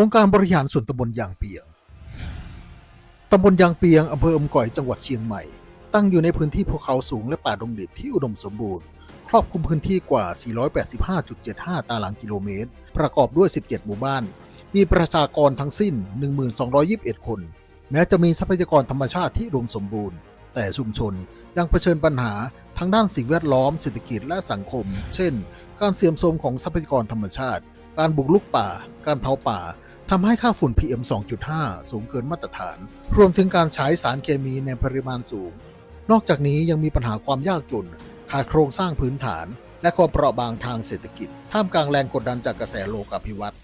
องค์การบริหารส่วนตำบลยางเปียง ตำบลยางเปียง อำเภออมก่อย จังหวัดเชียงใหม่ ตั้งอยู่ในพื้นที่ภูเขาสูงและป่าดงดิบที่อุดมสมบูรณ์ ครอบคลุมพื้นที่กว่า 485.75 ตารางกิโลเมตร ประกอบด้วย 17 หมู่บ้าน มีประชากรทั้งสิ้น 1221 คน แม้จะมีทรัพยากรธรรมชาติที่อุดมสมบูรณ์ แต่ชุมชนยังเผชิญปัญหาทางด้านสิ่งแวดล้อม เศรษฐกิจและสังคม เช่น การเสื่อมโทรมของทรัพยากรธรรมชาติ การบุกรุกป่า การเผาป่า ทำให้ค่าฝุ่น PM 2.5 สูงเกินมาตรฐาน รวมถึงการใช้สารเคมีในปริมาณสูง นอกจากนี้ยังมีปัญหาความยากจน ขาดโครงสร้างพื้นฐาน และความเปราะบางทางเศรษฐกิจ ท่ามกลางแรงกดดันจากกระแสโลกาภิวัตน์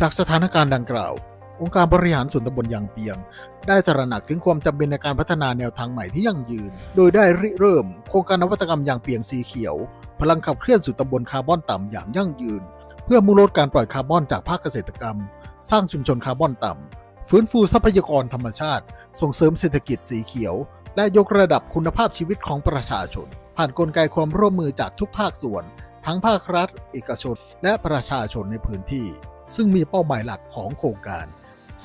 จากสถานการณ์ดังกล่าว องค์การบริหารส่วนตำบลยางเปียง ได้ตระหนักถึงความจำเป็นในการพัฒนาแนวทางใหม่ที่ยั่งยืน โดยได้ริเริ่ม โครงการนวัตกรรมยางเปียงสีเขียว พลังขับเคลื่อนสู่ตำบลคาร์บอนต่ำอย่างยั่งยืน เพื่อมุ่งลดการปล่อยคาร์บอนจากภาคเกษตรกรรม สร้างชุมชนคาร์บอนต่ำ ฟื้นฟูทรัพยากรธรรมชาติ ส่งเสริมเศรษฐกิจสีเขียว และยกระดับคุณภาพชีวิตของประชาชน ผ่านนกลไกความร่วมมือจากทุกภาคส่วน ทั้งภาครัฐ เอกชน และประชาชนในพื้นที่ ซึ่งมีเป้าหมายหลักของโครงการ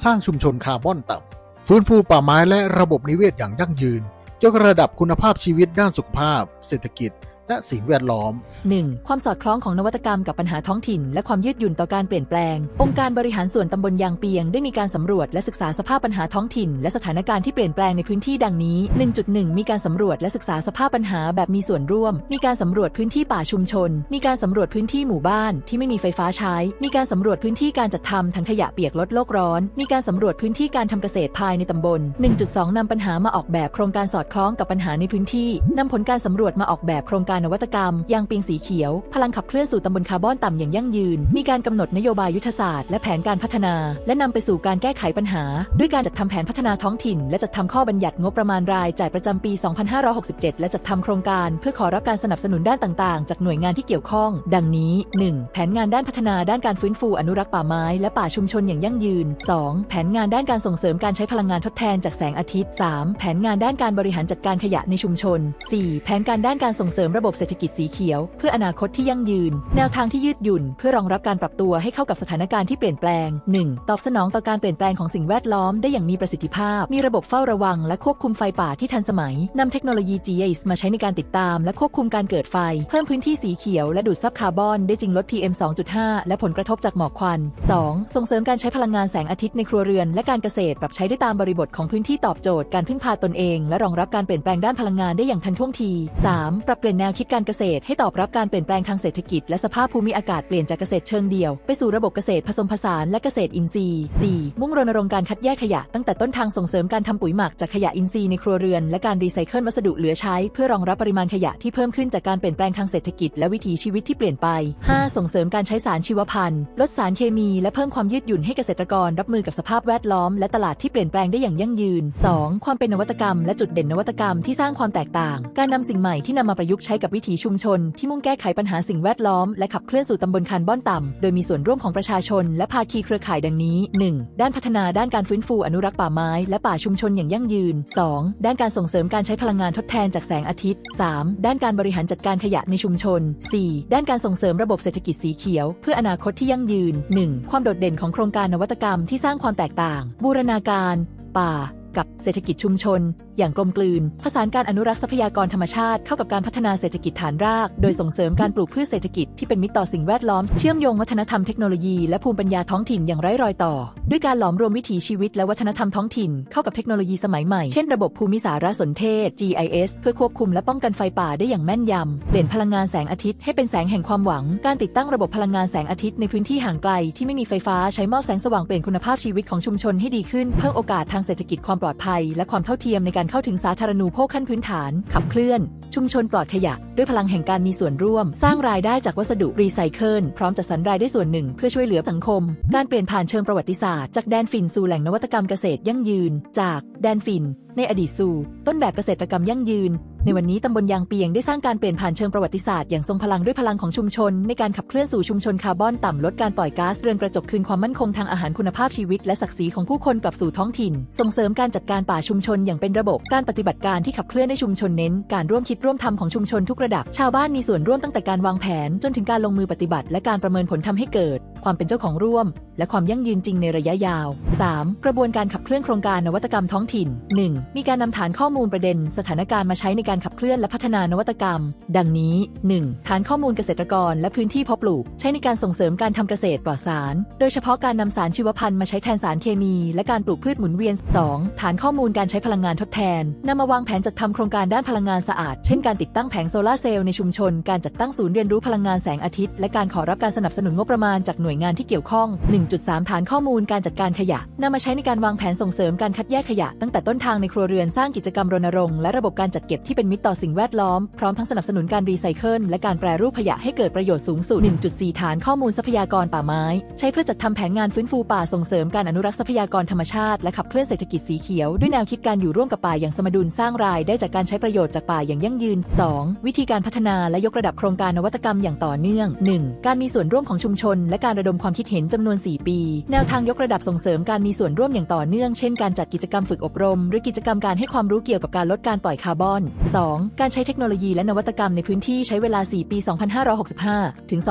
สร้างชุมชนคาร์บอนต่ำฟื้นฟูป่าไม้และระบบนิเวศอย่างยั่งยืน ยกระดับคุณภาพชีวิตด้านสุขภาพ เศรษฐกิจ และสิ่งแวดล้อม 1. ความสอดคล้องของนวัตกรรมกับปัญหาท้องถิ่น และความยืดหยุ่นต่อการเปลี่ยนแปลง องค์การบริหารส่วนตำบลยางเปียงได้มีการสำรวจและศึกษาสภาพปัญหาท้องถิ่น และสถานการณ์ที่เปลี่ยนแปลงในพื้นที่ดังนี้ 1.1 มีการสำรวจและศึกษาสภาพปัญหาแบบมีส่วนร่วม มีการสำรวจพื้นที่ป่าชุมชน มีการสำรวจพื้นที่หมู่บ้าน ที่ไม่มีไฟฟ้าใช้ มีการสำรวจพื้นที่การจัดทำถังขยะเปียกลดโลกร้อน มีการสำรวจพื้นที่การทำเกษตรภายในตำบล 1.2นำปัญหามาออกแบบโครงการสอดคล้องกับปัญหาในพื้นที่นำผลการสำรวจมาออกแบบโครงการนวัตกรรม ยางปิงสีเขียว พลังขับเคลื่อนสู่ตำบลคาร์บอนต่ำอย่างยั่งยืน มีการกำหนดนโยบายยุทธศาสตร์และแผนการพัฒนา และนำไปสู่การแก้ไขปัญหา ด้วยการจัดทำแผนพัฒนาท้องถิ่น และจัดทำข้อบัญญัติงบประมาณรายจ่ายประจำปี 2567 และจัดทำโครงการ เพื่อขอรับการสนับสนุนด้านต่างๆ จากหน่วยงานที่เกี่ยวข้อง ดังนี้ 1. แผนงานด้านพัฒนาด้านการฟื้นฟูอนุรักษ์ป่าไม้และป่าชุมชนอย่างยั่งยืน 2. แผนงานด้านการส่งเสริมการใช้พลังงานทดแทนจากแสงอาทิตย์ 3. แผนงานด้านการบริหารจัดการขยะในชุมชน 4. แผนการด้านการส่งเสริมระบบเศรษฐกิจสีเขียว เพื่ออนาคตที่ยั่งยืน แนวทางที่ยืดหยุ่น เพื่อรองรับการปรับตัวให้เข้ากับสถานการณ์ที่เปลี่ยนแปลง 1. ตอบสนองต่อการเปลี่ยนแปลงของสิ่งแวดล้อมได้อย่างมีประสิทธิภาพ มีระบบเฝ้าระวัง และควบคุมไฟป่าที่ทันสมัย นำเทคโนโลยี GIS มาใช้ในการติดตาม และควบคุมการเกิดไฟ เพิ่มพื้นที่สีเขียวและดูดซับคาร์บอนได้จริงลด PM 2.5 และผลกระทบจากหมอกควัน 2. ส่งเสริมการใช้พลังงานแสงอาทิตย์ในครัวเรือน และการเกษตรปรับใช้ได้ตามบริบทของพื้นที่ตอบโจทย์การพึ่งพาตนเอง และรองรับการเปลี่ยนแปลงด้านพลังงานได้อย่างทันท่วงที 3. ปรับเปลี่ยนแนวคิดการเกษตรให้ตอบรับการเปลี่ยนแปลงทางเศรษฐกิจและสภาพภูมิอากาศเปลี่ยนจากเกษตรเชิงเดี่ยว ไปสู่ระบบเกษตรผสมผสานและเกษตรอินทรีย์ 4. มุ่งรณรงค์การคัดแยกขยะตั้งแต่ต้นทางส่งเสริมการทำปุ๋ยหมักจากขยะอินทรีย์ในครัวเรือน และการรีไซเคิลวัสดุเหลือใช้ เพื่อรองรับปริมาณขยะที่เพิ่มขึ้นจากการเปลี่ยนแปลงทางเศรษฐกิจและวิถีชีวิตที่เปลี่ยนไป 5. ส่งเสริมการใช้สารชีวพันธุ์ ลดสารเคมี และเพิ่มความยืดหยุ่นให้เกษตรกรรับมือกับสภาพแวดล้อม และตลาดที่เปลี่ยนแปลงได้อย่างยั่งยืน 2. ความเป็นนวัตกรรม และจุดเด่นนวัตกรรมที่สร้างความแตกต่าง การนำสิ่งใหม่ที่นำมาประยุกต์ใช้กับวิถีชุมชน ที่มุ่งแก้ไขปัญหาสิ่งแวดล้อม และขับเคลื่อนสู่ตำบลคาร์บอนต่ำ โดยมีส่วนร่วมของประชาชน และภาคีเครือข่ายดังนี้ 1. ด้านพัฒนาด้านการฟื้นฟูอนุรักษ์ป่าไม้ และป่าชุมชนอย่างยั่งยืน 2. ด้านการส่งเสริมการใช้พลังงานทดแทนจากแสงอาทิตย์ 3. ด้านการบริหารจัดการขยะในชุมชน 4. ด้านการส่งเสริมระบบเศรษฐกิจสีเขียว เพื่ออนาคตที่ยั่งยืน 1. ความโดดเด่นของโครงการนวัตกรรมที่สร้างความแตกต่าง บูรณาการ ป่า กับเศรษฐกิจชุมชน อย่างกลมกลืน ผสานการอนุรักษ์ทรัพยากรธรรมชาติ เข้ากับการพัฒนาเศรษฐกิจฐานราก โดยส่งเสริมการปลูกพืชเศรษฐกิจที่เป็นมิตรต่อสิ่งแวดล้อม เชื่อมโยงวัฒนธรรมเทคโนโลยีและภูมิปัญญาท้องถิ่นอย่างไร้รอยต่อ ด้วยการหลอมรวมวิถีชีวิตและวัฒนธรรมท้องถิ่น เข้ากับเทคโนโลยีสมัยใหม่ เช่นระบบภูมิสารสนเทศ GIS เพื่อควบคุมและป้องกันไฟป่าได้อย่างแม่นยำ เปลี่ยนพลังงานแสงอาทิตย์ให้เป็นแสงแห่งความหวัง การติดตั้งระบบพลังงานแสงอาทิตย์ในพื้นที่ห่างไกลที่ไม่มีไฟฟ้าใช้หม้อแสงสว่างเปลี่ยนคุณภาพชีวิตของชุมชนให้ดีขึ้นเพิ่มโอกาสทางเศรษฐกิจความปลอดภัย และความเท่าเทียมในการเข้าถึงสาธารณูปโภคขั้นพื้นฐาน ขับเคลื่อน ชุมชนปลอดขยะ ด้วยพลังแห่งการมีส่วนร่วม สร้างรายได้จากวัสดุรีไซเคิลพร้อมจัดสรรรายได้ส่วนหนึ่ง เพื่อช่วยเหลือสังคม การเปลี่ยนผ่านเชิงประวัติศาสตร์จากแดนฟินสู่แหล่งนวัตกรรมเกษตรยั่งยืน จากแดนฟิน ในอดีตสู่ ต้นแบบเกษตรกรรมยั่งยืน ในวันนี้ตำบลยางเปียงได้สร้างการเปลี่ยนผ่านเชิงประวัติศาสตร์อย่างทรงพลังด้วยพลังของชุมชน ในการขับเคลื่อนสู่ชุมชนคาร์บอนต่ำลดการปล่อยก๊าซเรือนกระจกคืนความมั่นคงทางอาหารคุณภาพชีวิตและศักดิ์ศรีของผู้คนกลับสู่ท้องถิ่น ส่งเสริมการจัดการป่าชุมชนอย่างเป็นระบบการปฏิบัติการที่ขับเคลื่อนในชุมชนเน้น การร่วมคิดร่วมทำของชุมชนทุกระดับ ชาวบ้านมีส่วนร่วมตั้งแต่การวางแผน จนถึงการลงมือปฏิบัติ และการประเมินผลทำให้เกิด ความเป็นเจ้าของร่วม และความยั่งยืนจริงในระยะยาว 3. กระบวนการขับเคลื่อนโครงการนวัตกรรมท้องถิ่น 1. มีการนำฐานข้อมูลประเด็น สถานการณ์มาใช้ในการการขับเคลื่อนและพัฒนานวัตกรรม ดังนี้ 1. ฐานข้อมูลเกษตรกรและพื้นที่เพาะปลูก ใช้ในการส่งเสริมการทำเกษตรปลอดสาร โดยเฉพาะการนำสารชีวพันธุ์มาใช้แทนสารเคมี และการปลูกพืชหมุนเวียน 2. ฐานข้อมูลการใช้พลังงานทดแทนนำมาวางแผนจัดทำโครงการด้านพลังงานสะอาด เช่นการติดตั้งแผงโซลาร์เซลล์ในชุมชน การจัดตั้งศูนย์เรียนรู้พลังงานแสงอาทิตย์ และการขอรับการสนับสนุนงบประมาณจากหน่วยงานที่เกี่ยวข้อง 1.3 ฐานข้อมูลการจัดการขยะนำมาใช้ในการวางแผนส่งเสริมการคัดแยกขยะ ตั้งแต่ต้นทางในครัวเรือนสร้างกิจกรรมรณรงค์และระบบการจัดเก็บที่เป็นมิตรต่อสิ่งแวดล้อม พร้อมทั้งสนับสนุนการรีไซเคิลและการแปรรูปขยะให้เกิดประโยชน์สูงสุด 1.4 ฐานข้อมูลทรัพยากรป่าไม้ ใช้เพื่อจัดทำแผนงานฟื้นฟูป่าส่งเสริมการอนุรักษ์ทรัพยากรธรรมชาติและขับเคลื่อนเศรษฐกิจสีเขียวด้วยแนวคิดการอยู่ร่วมกับป่าอย่างสมดุลสร้างรายได้จากการใช้ประโยชน์จากป่าอย่างยั่งยืน 2. วิธีการพัฒนาและยกระดับโครงการนวัตกรรมอย่างต่อเนื่อง 1. การมีส่วนร่วมของชุมชน และการระดมความคิดเห็นจำนวน 4 ปี แนวทางยกระดับส่งเสริมการมีส่วนร่วมอย่างต่อเนื่อง เช่น การจัดกิจกรรมฝึกอบรม หรือกิจกรรมการให้ความรู้เกี่ยวกับการลดการปล่อยคาร์บอน 2. การใช้เทคโนโลยีและนวัตกรรมในพื้นที่ใช้เวลา 4 ปี 2565 ถึง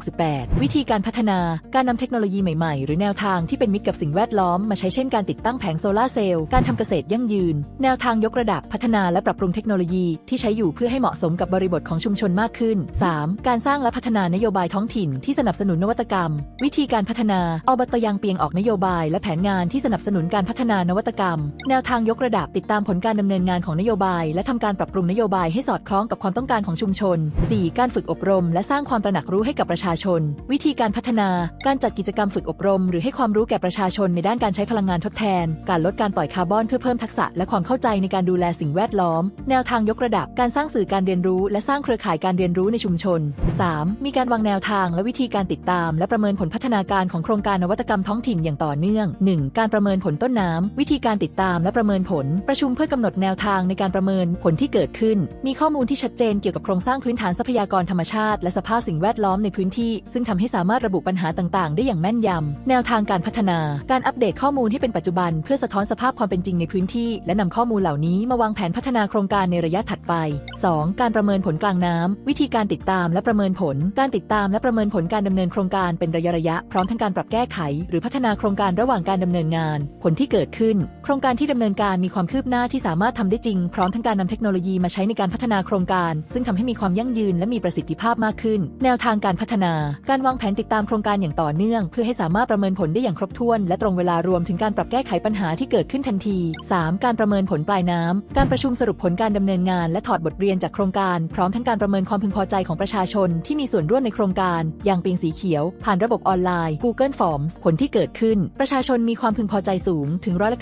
2568 วิธีการพัฒนา การนำเทคโนโลยีใหม่ๆ หรือแนวทางที่เป็นมิตรกับสิ่งแวดล้อมมาใช้เช่นการติดตั้งแผงโซลาเซลล์ การทำเกษตรยั่งยืน แนวทางยกระดับพัฒนาและปรับปรุงเทคโนโลยีที่ใช้อยู่เพื่อให้เหมาะสมกับบริบทของชุมชนมากขึ้น 3. การสร้างและพัฒนานโยบายท้องถิ่นที่สนับสนุนนวัตกรรม วิธีการพัฒนาอบตยังเปียงออกนโยบาย และแผนงานที่สนับสนุนการพัฒนานวัตกรรม แนวทางยกระดับติดตามผลการดำเนินงานของนโยบาย และทำการปรับปรุงนโยบายให้สอดคล้องกับความต้องการของชุมชน 4. การฝึกอบรม และสร้างความตระหนักรู้ให้กับประชาชน วิธีการพัฒนา การจัดกิจกรรมฝึกอบรม หรือให้ความรู้แก่ประชาชนในด้านการใช้พลังงานทดแทน การลดการปล่อยคาร์บอนเพื่อเพิ่มทักษะและความเข้าใจในการดูแลสิ่งแวดล้อม แนวทางยกระดับ การสร้างสื่อการเรียนรู้ และสร้างเครือข่ายการเรียนรู้ในชุมชน 3. มีการวางแนวทางและวิธีการติดตาม และประเมินผลพัฒนาการของโครงการนวัตกรรมท้องถิ่นอย่างต่อเนื่อง 1. การประเมินผลต้นน้ำวิธีการติดตามและประเมินผล ประชุมเพื่อกำหนดแนวทางในการประเมินผลที่เกิดขึ้น มีข้อมูลที่ชัดเจนเกี่ยวกับโครงสร้างพื้นฐานทรัพยากรธรรมชาติ และสภาพสิ่งแวดล้อมในพื้นที่ ซึ่งทำให้สามารถระบุปัญหาต่างๆ ได้อย่างแม่นยำแนวทางการพัฒนา การอัปเดตข้อมูลที่เป็นปัจจุบัน เพื่อสะท้อนสภาพความเป็นจริงในพื้นที่ และนำข้อมูลเหล่านี้มาวางแผนพัฒนาโครงการในระยะถัดไป 2. การประเมินผลกลางน้ำวิธีการติดตามและประเมินผล การติดตามและประเมินผลการดำเนินโครงการเป็นระยะระยะพร้อมทั้งการปรับแก้ไข หรือพัฒนาโครงการระหว่างการดำเนินงาน ผลที่เกิดขึ้น โครงการที่ดำเนินการมีความคืบหน้าที่สามารถทำได้จริงพร้อมทั้งการนำเทคโนโลยีมาใช้ในการพัฒนาโครงการ ซึ่งทำให้มีความยั่งยืนและมีประสิทธิภาพมากขึ้น แนวทางการพัฒนา การวางแผนติดตามโครงการอย่างต่อเนื่อง เพื่อให้สามารถประเมินผลได้อย่างครบถ้วน และตรงเวลารวมถึงการปรับแก้ไขปัญหาที่เกิดขึ้นทันที 3. การประเมินผลปลายน้ำการประชุมสรุปผลการดำเนินงาน และถอดบทเรียนจากโครงการ พร้อมทั้งการประเมินความพึงพอใจของประชาชน ที่มีส่วนร่วมในโครงการ อย่างปิงสีเขียว ผ่านระบบออนไลน์ Google Forms ผลที่เกิดขึ้น ประชาชนมีความพึงพอใจสูงถึงร้อยละ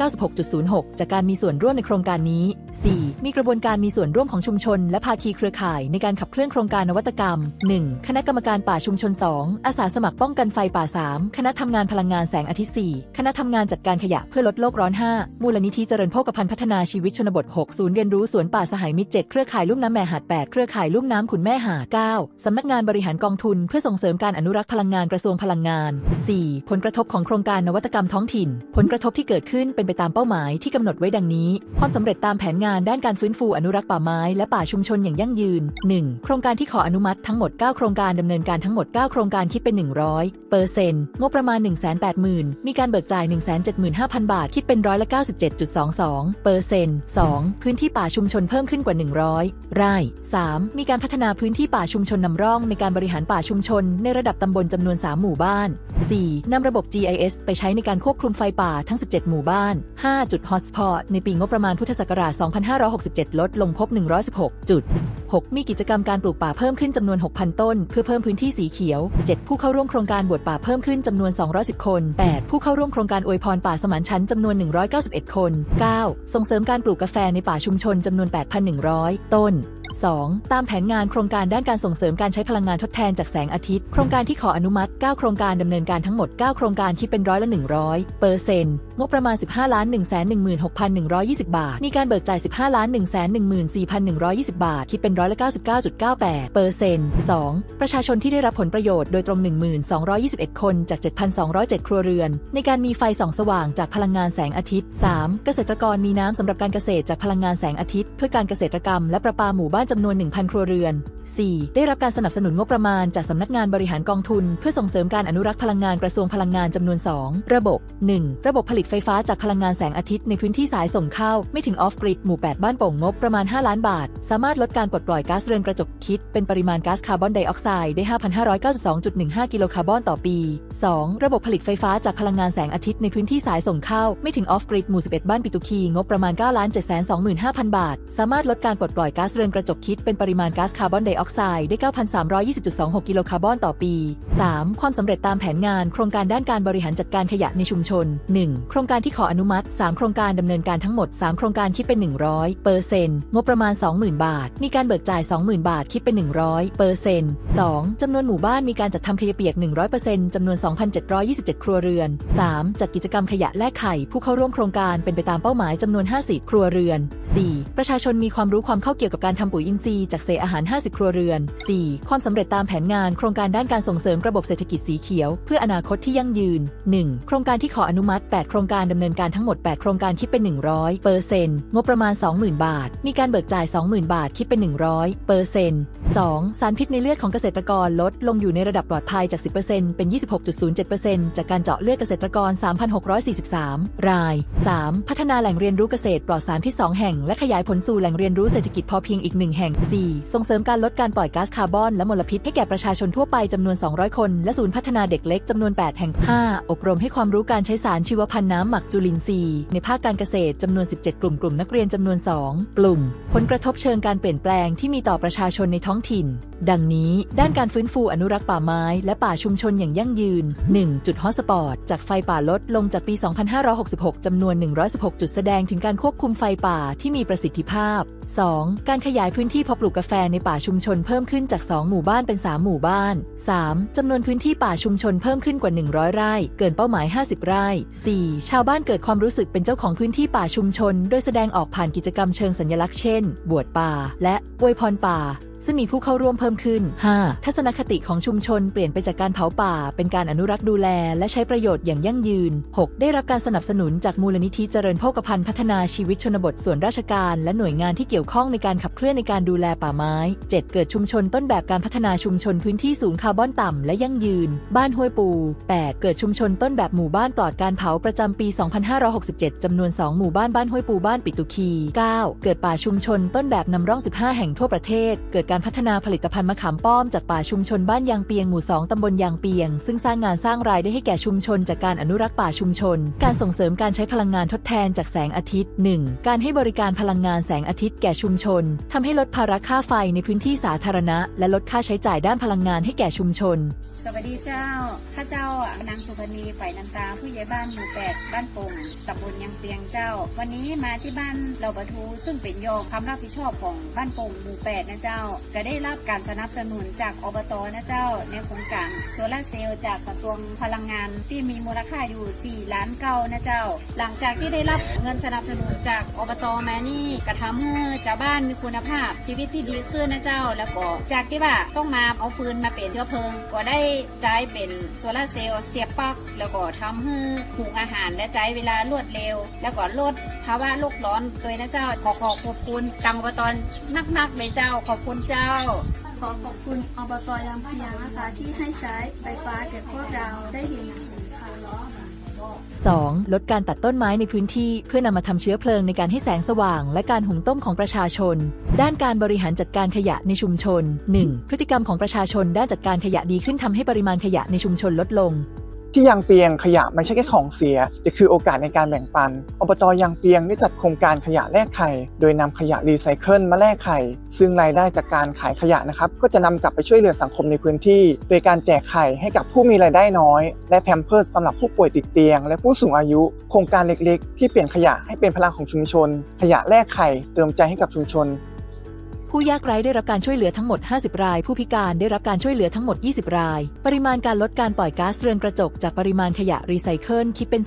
96.06 จากการมีส่วนร่วมในโครงการนี้ 4. มีกระบวนการมีส่วนร่วมของชุมชน และภาคีเครือข่ายในการขับเคลื่อนโครงการนวัตกรรม 1. คณะกรรมการป่าชุมชน 2. อาสาสมัครป้องกันไฟป่า 3. คณะทำงานพลังงานแสงอาทิตย์ 4. คณะทำงานจัดการขยะเพื่อลดโลกร้อน 5. มูลนิธิเจริญโภคภัณฑ์พัฒนาชีวิตชนบท 6 ศูนย์เรียนรู้สวนป่าสหายมิตร 7 เครือข่ายลุ่มน้ำแม่หาด 8 เครือข่ายลุ่มน้ำขุนแม่หาด 9. สำนักงานบริหารกองทุน เพื่อส่งเสริมการอนุรักษ์พลังงานกระทรวงพลังงาน 4. ผลกระทบของโครงการนวัตกรรมท้องถิ่น ผลกระทบที่เกิดขึ้นเป็นไปตามเป้าหมายที่กำหนดไว้ดังนี้ ความสำเร็จตามแผนงานด้านการฟื้นฟูอนุรักษ์ป่าไม้และป่าชุมชนอย่างยั่งยืน 1. โครงการที่ขออนุมัติทั้งหมด 9 โครงการดำเนินการทั้งหมด 9 โครงการคิดเป็น 100เปอร์เซ็นต์งบประมาณ 180,000 มีการเบิกจ่าย 175,000 บาท คิดเป็นร้อยละ97.22เปอร์เซ็นต์ 2. พื้นที่ป่าชุมชนเพิ่มขึ้นกว่า 100 ไร่ 3. มีการพัฒนาพื้นที่ป่าชุมชนนำร่องในการบริหารป่าชุมชน ในระดับตำบลจำนวน 3 หมู่บ้าน 4. นำระบบ GIS ไปใช้ในการควบคุมไฟป่าทั้ง 17 หมู่บ้าน 5. จุด Hotspot ในปีงบประมาณพุทธศักราช 2567 ลดลงพบ 116จุด 6. มีกิจกรรมการปลูกป่าเพิ่มขึ้นจำนวน 6,000 ต้น เพื่อเพิ่มพื้นที่สีเขียว 7. ผู้เข้าร่วมโครงการบวชป่าเพิ่มขึ้นจำนวน 210 คน 8. ผู้เข้าร่วมโครงการอวยพรป่าสมานชันจำนวน 191 คน 9. ส่งเสริมการปลูกกาแฟในป่าชุมชนจำนวน 8,100 ต้น 2. ตามแผนงานโครงการด้านการส่งเสริมการใช้พลังงานทดแทนจากแสงอาทิตย์ โครงการที่ขออนุมัติ 9 โครงการดำเนินการทั้งหมด 9 โครงการคิดเป็นร้อยละ100เปอร์เซ็นต์งบประมาณ 15ล้าน1 1 1 6 1 2 0 บาท มีการเบิกจ่าย 15ล้าน1 1 4 1 2 0 บาท คิดเป็นร้อยละ99.98เปอร์เซ็นต์ 2. ประชาชนที่ได้รับผลประโยชน์โดยตรง 1221 คนจาก 7,207 ครัวเรือน ในการมีไฟส่องสว่างจากพลังงานแสงอาทิตย์ 3. เกษตรกรมีน้ำสำหรับการเกษตรจากพลังงานแสงอาทิตย์ เพื่อการเกษตรกรรมและประปาหมู่บ้านานจำนวน 1,000 ครัวเรือน 4. ได้รับการสนับสนุนงบประมาณจากสำนักงานบริหารกองทุน เพื่อส่งเสริมการอนุรักษ์พลังงานกระทรวงพลังงานจำนวน 2 ระบบ 1. ระบบผลิตไฟฟ้าจากพลังงานแสงอาทิตย์ในพื้นที่สายส่งเข้า ไม่ถึงออฟกริดหมู่ 8 บ้านโป่งงบประมาณ 5 ล้านบาท สามารถลดการปลดปล่อยก๊าซเรือนกระจกคิด เป็นปริมาณก๊าซคาร์บอนไดออกไซด์ได้ 5,592.15 กิโลคาร์บอนต่อปี 2. ระบบผลิตไฟฟ้าจากพลังงานแสงอาทิตย์ในพื้นที่สายส่งเข้า ไม่ถึงออฟกริดหมู่ 11 บ้านปิตุคีงบประมาณ9 725,000 บาท สามารถลดการปลดปล่อยก๊าซเรือนกระจกคิดเป็นปริมาณก๊าซคาร์บอนไดออกไซด์ได้ 9,320.26 กิโลคาร์บอนต่อปี 3. ความสำเร็จตามแผนงาน โครงการด้านการบริหารจัดการขยะในชุมชน 1. โครงการที่ขออนุมัติ 3 โครงการดำเนินการทั้งหมด 3 โครงการคิดเป็น 100เปอร์เซ็นต์งบประมาณ 20,000 บาท มีการเบิกจ่าย 20,000 บาทคิดเป็น 100เปอร์เซ็นต์ 2. จำนวนหมู่บ้านมีการจัดทำขยะเปียก 100%จำนวน 2,727 ครัวเรือน 3. จัดกิจกรรมขยะแลกไข่ผู้เข้าร่วมโครงการเป็นไปตามเป้าหมายจำนวน 50 ครัวเรือน 4. ประชาชนมีความรู้ความเข้าเกี่ยวกับการทำปุ๋ยอินทรีย์จากเศษอาหาร 50 ครัวเรือน 4. ความสำเร็จตามแผนงานโครงการด้านการส่งเสริมระบบเศรษฐกิจสีเขียว เพื่ออนาคตที่ยั่งยืน 1. โครงการที่ขออนุมัติ 8 โครงการดำเนินการทั้งหมด 8 โครงการคิดเป็น 100เปอร์เซ็นต์งบประมาณ 20,000 บาท มีการเบิกจ่าย 20,000 บาทคิดเป็น 100เปอร์เซ็นต์ 2. สารพิษในเลือดของเกษตรกรลดลงอยู่ในระดับปลอดภัยจาก 10%เป็น 26.07%จากการเจาะเลือดเกษตรกร 3,643 ราย 3. พัฒนาแหล่งเรียนรู้เกษตรปลอดสารพิษ2แห่งและขยายผลสู่แหล่งเรียนรู้เศรษฐกิจพอเพียงอีก1แห่ง 4. ส่งเสริมการลดการปล่อยก๊าซคาร์บอนและมลพิษให้แก่ประชาชนทั่วไปจำนวน 200 คน และศูนย์พัฒนาเด็กเล็กจำนวน 8 แห่ง 5. อบรมให้ความรู้การใช้สารชีวพันธุ์น้ำหมักจุลินทรีย์ ในภาคการเกษตรจำนวน 17 กลุ่มกลุ่มนักเรียนจำนวน 2 กลุ่ม ผลกระทบเชิงการเปลี่ยนแปลงที่มีต่อประชาชนในท้องถิ่น ดังนี้ ด้านการฟื้นฟูอนุรักษ์ป่าไม้ และป่าชุมชนอย่างยั่งยืน 1. จุดฮอสปอร์ตจากไฟป่าลดลงจากปี 2566 จำนวน 116 จุดแสดงถึงการควบคุมไฟป่าที่มีประสิทธิภาพ 2. การขยายพื้นที่เพาะปลูกกาแฟในป่าชุมชนเพิ่มขึ้นจาก 2 หมู่บ้านเป็น 3 หมู่บ้าน 3. จำนวนพื้นที่ป่าชุมชนเพิ่มขึ้นกว่า 100 ไร่ เกินเป้าหมาย 50 ไร่ 4. ชาวบ้านเกิดความรู้สึกเป็นเจ้าของพื้นที่ป่าชุมชน โดยแสดงออกผ่านกิจกรรมเชิงสัญลักษณ์เช่น บวชป่า และอวยพรป่าซึ่งมีผู้เข้าร่วมเพิ่มขึ้น 5. ทัศนคติของชุมชนเปลี่ยนไปจากการเผาป่า เป็นการอนุรักษ์ดูแล และใช้ประโยชน์อย่างยั่งยืน 6. ได้รับการสนับสนุนจากมูลนิธิเจริญโภคภัณฑ์พัฒนาชีวิตชนบทส่วนราชการ และหน่วยงานที่เกี่ยวข้องในการขับเคลื่อนในการดูแลป่าไม้ 7. เกิดชุมชนต้นแบบการพัฒนาชุมชนพื้นที่สูงคาร์บอนต่ำและยั่งยืน บ้านห้วยปู 8. เกิดชุมชนต้นแบบหมู่บ้านปลอดการเผาประจำปี 2567จำนวน 2 หมู่บ้านบ้านห้วยปูบ้านปิตุคี 9. เกิดป่าชุมชนต้นแบบนำร่อง 15 แห่งทั่วประเทศ เกิดการพัฒนาผลิตภัณฑ์มะขามป้อมจากป่าชุมชนบ้านยางเปียงหมู่ 2 ตำบลยางเปียง ซึ่งสร้างงานสร้างรายได้ให้แก่ชุมชน จากการอนุรักษ์ป่าชุมชน การส่งเสริมการใช้พลังงานทดแทนจากแสงอาทิตย์ 1. การให้บริการพลังงานแสงอาทิตย์แก่ชุมชนทำให้ลดภาระค่าไฟในพื้นที่สาธารณะ และลดค่าใช้จ่ายด้านพลังงานให้แก่ชุมชน สวัสดีเจ้า เจ้าอะนางสุพนีฝ่ายน้ำตาผู้ใหญ่บ้านหมู่แปดบ้านโป่งตำบลยังเปียงเจ้า วันนี้มาที่บ้านเราบะทูซึ่งเป็นโยมความรับผิดชอบของบ้านโป่งหมู่แปดนะเจ้า ก็ได้รับการสนับสนุนจากอบตนะเจ้า ในโครงการโซลาเซลล์จากกระทรวงพลังงานที่มีมูลค่าอยู่ 4 ล้านเก้านะเจ้า หลังจากที่ได้รับเงินสนับสนุนจากอบตมานี่กระทำให้ชาวบ้านมีคุณภาพชีวิตที่ดีขึ้นนะเจ้า แล้วก็จากที่ว่าต้องมาเอาฟืนมาเป็นเชื้อเพลิง ก็ได้ใช้เป็นโซลาร์เซลล์เสียบปลั๊กแล้วก็ทำให้หุงอาหารและใช้เวลารวดเร็ว แล้วก็ลดภาวะโลกร้อนด้วนะเจ้า ขอขอขอบคุณตังอบตนักๆเลยเจ้า ขอบคุณเจ้า ขอขอบคุณอบตยางเพียงนะคะที่ให้ใช้ไฟฟ้าแก่พวกเราได้เรียนหนังสือค่ะ 2. ลดการตัดต้นไม้ในพื้นที่เพื่อนำมาทำเชื้อเพลิงในการให้แสงสว่าง และการหุงต้มของประชาชน ด้านการบริหารจัดการขยะในชุมชน 1. พฤติกรรมของประชาชนด้านจัดการขยะดีขึ้นทำให้ปริมาณขยะในชุมชนลดลง ที่ยางเปียงขยะไม่ใช่แค่ของเสีย แต่คือโอกาสในการแบ่งปัน อบจยางเปียงได้จัดโครงการขยะแลกไข่ โดยนำขยะรีไซเคิลมาแลกไข่ ซึ่งรายได้จากการขายขยะนะครับ ก็จะนำกลับไปช่วยเหลือสังคมในพื้นที่ โดยการแจกไข่ให้กับผู้มีรายได้น้อย และแพมเพิร์สสำหรับผู้ป่วยติดเตียง และผู้สูงอายุ โครงการเล็กๆ ที่เปลี่ยนขยะให้เป็นพลังของชุมชน ขยะแลกไข่เติมใจให้กับชุมชน ผู้ยากไร้ได้รับการช่วยเหลือทั้งหมด 50 ราย ผู้พิการได้รับการช่วยเหลือทั้งหมด 20 ราย ปริมาณการลดการปล่อยก๊าซเรือนกระจกจากปริมาณขยะรีไซเคิลคิดเป็น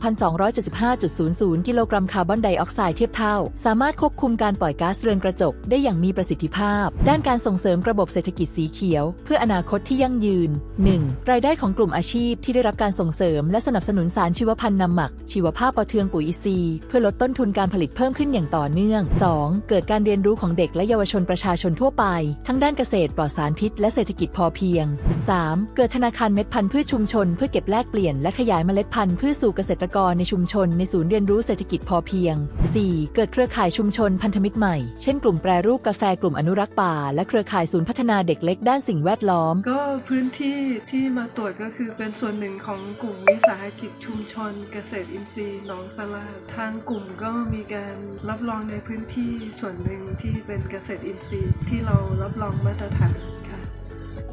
32,275.00 กิโลกรัมคาร์บอนไดออกไซด์เทียบเท่า สามารถควบคุมการปล่อยก๊าซเรือนกระจกได้อย่างมีประสิทธิภาพ ด้านการส่งเสริมระบบเศรษฐกิจสีเขียว เพื่ออนาคตที่ยั่งยืน 1. รายได้ของกลุ่มอาชีพที่ได้รับการส่งเสริม และสนับสนุนสารชีวพันธุ์นำหมัก ชีวภาพปะเทืองปุ๋ยอินทรีเพื่อลดต้นทุนการผลิตเพิ่มขึ้นอย่างต่อเนื่อง 2. เกิดการเรียนรู้ของเด็กและเยาวชนประชาชนทั่วไป ทั้งด้านเกษตรปลอดสารพิษ และเศรษฐกิจพอเพียง 3. เกิดธนาคารเม็ดพันธุ์พืชชุมชน เพื่อเก็บแลกเปลี่ยนและขยายเมล็ดพันธุ์พืชสู่เกษตรกรในชุมชน ในศูนย์เรียนรู้เศรษฐกิจพอเพียง 4. เกิดเครือข่ายชุมชนพันธมิตรใหม่ เช่นกลุ่มแปรรูปกาแฟกลุ่มอนุรักษ์ป่า และเครือข่ายศูนย์พัฒนาเด็กเล็กด้านสิ่งแวดล้อม ก็พื้นที่ที่มาตรวจก็คือเป็นส่วนหนึ่งของกลุ่มวิสาหกิจชุมชน เกษตรอินทรีย์หนองสลาดทางกลุ่มก็มีการรับรองในพื้นที่ส่วนหนึ่งที่เป็นเกษตรอินทรีย์ที่เรารับรองมาตรฐานค่ะ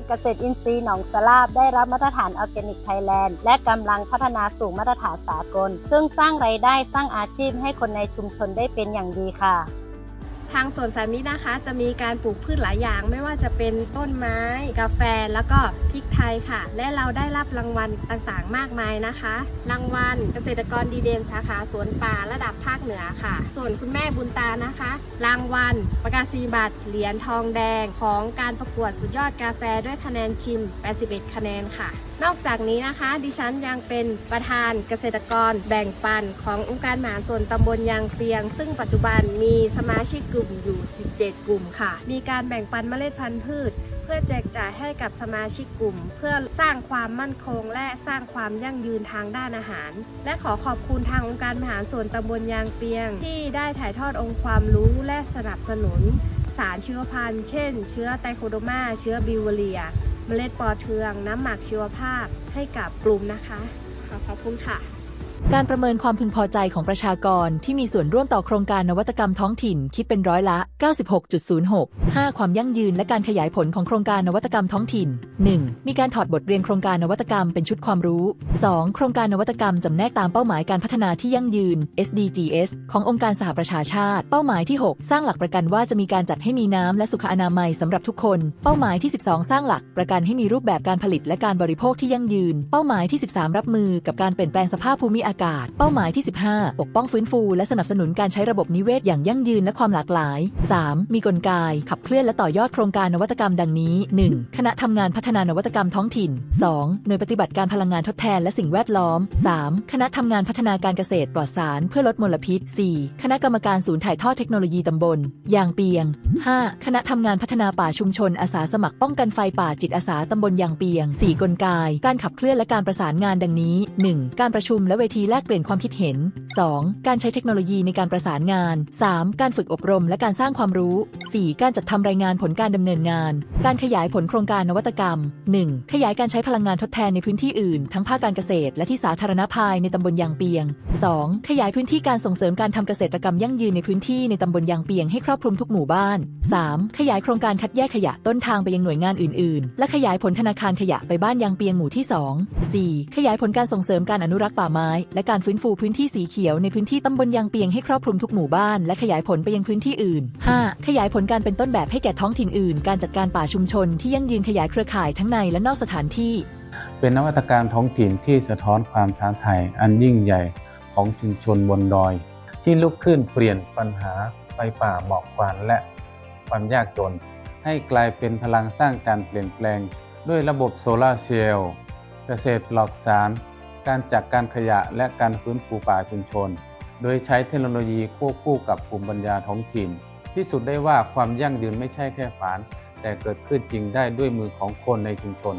เกษตรอินทรีย์หนองสลาบได้รับมาตรฐานออร์แกนิกไทยแลนด์และกำลังพัฒนาสู่มาตรฐานสากล ซึ่งสร้างไรายได้สร้างอาชีพให้คนในชุมชนได้เป็นอย่างดีค่ะ ทางสวนสามิตรนะคะ จะมีการปลูกพืชหลายอย่าง ไม่ว่าจะเป็นต้นไม้ กาแฟแล้วก็พริกไทยค่ะ และเราได้รับรางวัลต่างๆ มากมายนะคะ รางวัลเกษตรกรดีเด่นสาขาสวนป่าระดับภาคเหนือค่ะ ส่วนคุณแม่บุญตานะคะ รางวัลประกาศนียบัตรเหรียญทองแดงของการประกวดสุดยอดกาแฟด้วยคะแนนชิม 81 คะแนนค่ะนอกจากนี้นะคะ ดิฉันยังเป็นประธานเกษตรกรแบ่งปันขององค์การมหาส่วนตำบลยางเปียง ซึ่งปัจจุบันมีสมาชิกกลุ่มอยู่ 17 กลุ่มค่ะ มีการแบ่งปันเมล็ดพันธุ์พืช เพื่อแจกจ่ายให้กับสมาชิกกลุ่ม เพื่อสร้างความมั่นคงและสร้างความยั่งยืนทางด้านอาหาร และขอขอบคุณทางองค์การมหาส่วนตำบลยางเปียง ที่ได้ถ่ายทอดองค์ความรู้และสนับสนุน สารเชีวพันธุ์ เช่น เชื้อไตโคโดมา เชื้อบิวเรีย เมล็ดปอเทือง น้ำหมักชีวภาพให้กับกลุ่มนะคะ ขอขอบคุณค่ะ การประเมินความพึงพอใจของประชากรที่มีส่วนร่วมต่อโครงการนวัตกรรมท้องถิ่นคิดเป็นร้อยละ 96.06 5. ความยั่งยืนและการขยายผลของโครงการนวัตกรรมท้องถิ่น 1. มีการถอดบทเรียนโครงการนวัตกรรมเป็นชุดความรู้ 2. โครงการนวัตกรรมจำแนกตามเป้าหมายการพัฒนาที่ยั่งยืน SDGs ขององค์การสหประชาชาติ เป้าหมายที่ 6 สร้างหลักประกันว่าจะมีการจัดให้มีน้ำและสุขอนามัยสำหรับทุกคน เป้าหมายที่ 12 สร้างหลักประกันให้มีรูปแบบการผลิตและการบริโภคที่ยั่งยืน เป้าหมายที่ 13 รับมือกับการเปลี่ยนแปลงสภาพภูมิอากาศเป้าหมายที่ 15 ปกป้องฟื้นฟู และสนับสนุนการใช้ระบบนิเวศอย่างยั่งยืนและความหลากหลาย 3. มีกลไกขับเคลื่อนและต่อยอดโครงการนวัตกรรมดังนี้ 1. คณะทำงานพัฒนานวัตกรรมท้องถิ่น 2. หน่วยปฏิบัติการพลังงานทดแทนและสิ่งแวดล้อม 3. คณะทำงานพัฒนาการเกษตรปลอดสารเพื่อลดมลพิษ 4. คณะกรรมการศูนย์ถ่ายทอดเทคโนโลยีตำบลยางเปียง 5. คณะทำงานพัฒนาป่าชุมชนอาสาสมัครป้องกันไฟป่าจิตอาสาตำบลยางเปียง 4. กลไก การขับเคลื่อนและการประสานงานดังนี้ 1. การประชุมและเวทีแลกเปลี่ยนความคิดเห็น 2. การใช้เทคโนโลยีในการประสานงาน 3. การฝึกอบรมและการสร้างความรู้ 4. การจัดทำรายงานผลการดำเนินงาน การขยายผลโครงการนวัตกรรม 1. ขยายการใช้พลังงานทดแทนในพื้นที่อื่น ทั้งภาคการเกษตร และที่สาธารณภายในตำบลยางเปียง 2. ขยายพื้นที่การส่งเสริมการทำเกษตรกรรมยั่งยืนในพื้นที่ในตำบลยางเปียงให้ครอบคลุมทุกหมู่บ้าน 3. ขยายโครงการคัดแยกขยะต้นทางไปยังหน่วยงานอื่น ๆ และขยายผลธนาคารขยะไปบ้านยางเปียงหมู่ที่ 2 4. ขยายผลการส่งเสริมการอนุรักษ์ป่าไม้และการฟื้นฟูพื้นที่สีเขียวในพื้นที่ตำบลยางเปียงให้ครอบคลุมทุกหมู่บ้านและขยายผลไปยังพื้นที่อื่น 5. ขยายผลการเป็นต้นแบบให้แก่ท้องถิ่นอื่น การจัดการป่าชุมชนที่ยั่งยืนขยายเครือข่ายทั้งในและนอกสถานที่ เป็นนวัตกรรมท้องถิ่นที่สะท้อนความท้าทายอันยิ่งใหญ่ของชุมชนบนดอย ที่ลุกขึ้นเปลี่ยนปัญหาไฟป่าหมอกควันและความยากจน ให้กลายเป็นพลังสร้างการเปลี่ยนแปลง ด้วยระบบโซลาร์เซลล์เกษตรปลอดสาร การจัดการขยะและการฟื้นฟูป่าชุมชน โดยใช้เทคโนโลยีควบคู่กับภูมิปัญญาท้องถิ่นพิสูจน์ได้ว่าความยั่งยืนไม่ใช่แค่ฝัน แต่เกิดขึ้นจริงได้ด้วยมือของคนในชุมชน